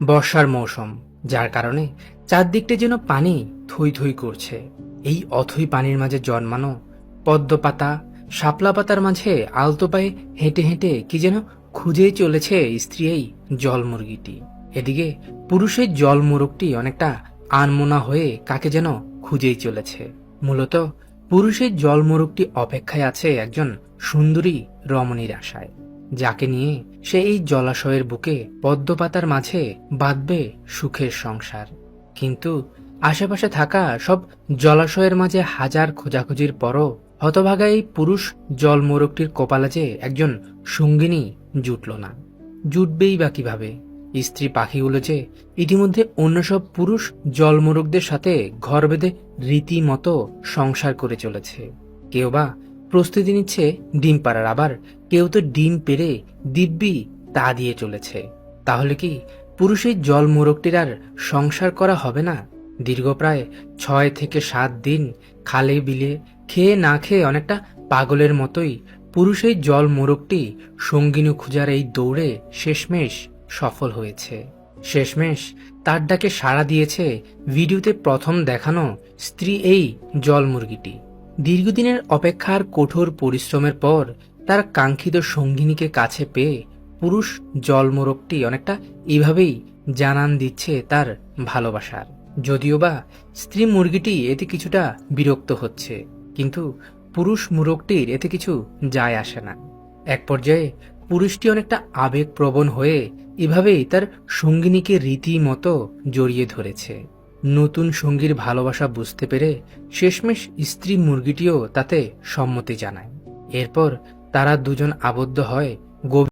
বর্ষার মৌসুম, যার কারণে চারদিকটা যেন পানি থই থই করছে। এই অথই পানির মাঝে জন্মানো পদ্ম পাতা, শাপলা পাতার মাঝে আলতো পায়ে হেঁটে হেঁটে কি যেন খুঁজেই চলেছে স্ত্রী এই জল মুরগিটি এদিকে পুরুষের জল মোরগটি অনেকটা আনমোনা হয়ে কাকে যেন খুঁজেই চলেছে। মূলত পুরুষের জল মোরগটি অপেক্ষায় আছে একজন সুন্দরী রমণীর আশায়। যাকে নিয়ে সে এই জলাশয়ের বুকে পদ্মপাতার মাঝে বাঁধবে সুখের সংসার। কিন্তু আশেপাশে থাকা সব জলাশয়ের মাঝে হাজার খোঁজাখুঁজির পরও হতভাগা এই পুরুষ জল মোরগটির কপালে যে একজন সঙ্গিনী জুটল না। জুটবেই বা কীভাবে? স্ত্রী পাখিগুলো যে ইতিমধ্যে অন্য সব পুরুষ জলমোরগদের সাথে ঘর বেঁধে রীতিমতো সংসার করে চলেছে। কেউ বা প্রস্তুতি নিচ্ছে ডিম পাড়ার আবার কেউ তো ডিম পেরে দিব্যি তা দিয়ে চলেছে। তাহলে কি পুরুষের জল মোরগটির আর সংসার করা হবে না? দীর্ঘ প্রায় ছয় থেকে সাত দিন খালে বিলে খেয়ে না খেয়ে অনেকটা পাগলের মতোই পুরুষের জল মোরগটি সঙ্গিনী খুঁজার এই দৌড়ে শেষমেশ সফল হয়েছে। শেষমেশ তার ডাকে সাড়া দিয়েছে ভিডিওতে প্রথম দেখানো স্ত্রী এই জল মুরগিটি দীর্ঘদিনের অপেক্ষার কঠোর পরিশ্রমের পর তার কাঙ্ক্ষিত সঙ্গিনীকে কাছে পেয়ে পুরুষ জলমোরগটি অনেকটা এভাবেই জানান দিচ্ছে তার ভালোবাসার। যদিও বা স্ত্রী মুরগিটি এতে কিছুটা বিরক্ত হচ্ছে, কিন্তু পুরুষ মুরগটির এতে কিছু যায় আসে না। এক পর্যায়ে পুরুষটি অনেকটা আবেগপ্রবণ হয়ে এভাবেই তার সঙ্গিনীকে রীতিমতো জড়িয়ে ধরেছে। নতুন সঙ্গীর ভালোবাসা বুঝতে পেরে শেষমেশ স্ত্রী মুরগিটিও তাতে সম্মতি জানায়। এরপর তারা দুজন আবদ্ধ হয়